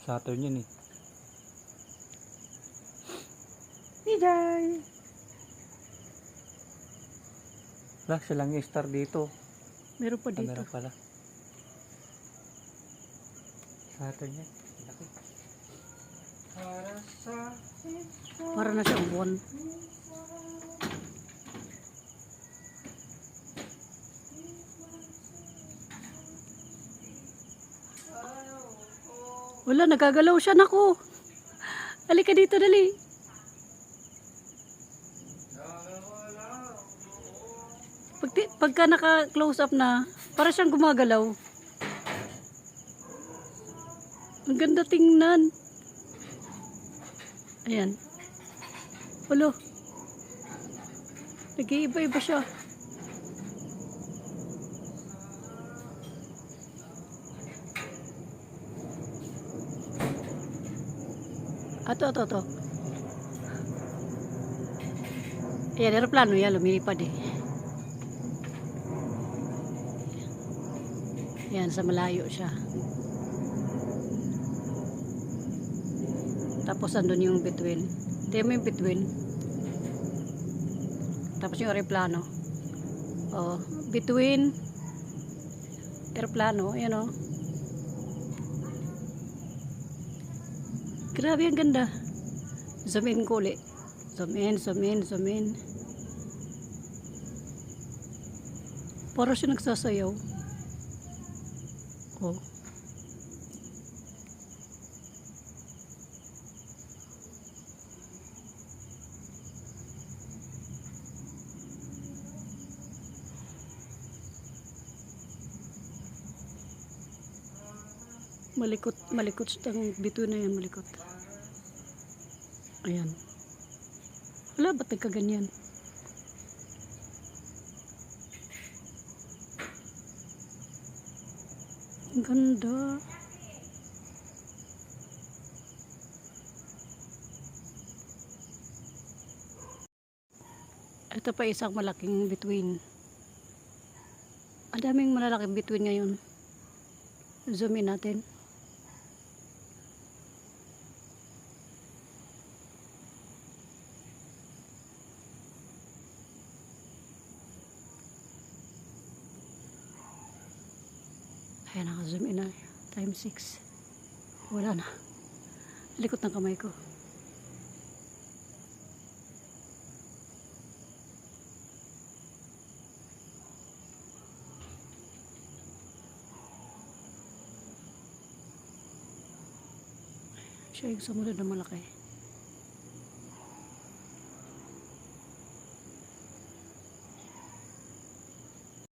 Saturn yun eh. Bigay! Wala, silang yung star dito. Meron pa dito. Camera pala. Saturn yan. Laki. Para sa... Para na siyang buwan. Wala, nagagalaw siya. Naku! Halika dito, dali. Pag, pagka naka-close up na, para siyang gumagalaw. Ang ganda tingnan. Ayan. Ulo. Nag-iiba-iba siya. Ato, ato, ato. Ayan, aeroplano yan. Lumilipad eh. Ayan, sa malayo siya. Tapos andun yung between. Ito mo yung between. Tapos yung aeroplano. Oh, between aeroplano, ayan oh. Grabe ang ganda. Zoom in ko ulit. Zoom in, zoom in, zoom in. Para siya nagsasayaw. Oh. Malikot, malikot ang bito na yan, malikot. Ayan. Wala, ba't nagkaganyan? Ang ganda. Ito pa isang malaking bituin. Ang daming malalaking bituin ngayon. Zoom in natin. Ayan, naka-zoom in na. Time 6. Wala na. Likot ng kamay ko. Siya yung sumunod na malaki.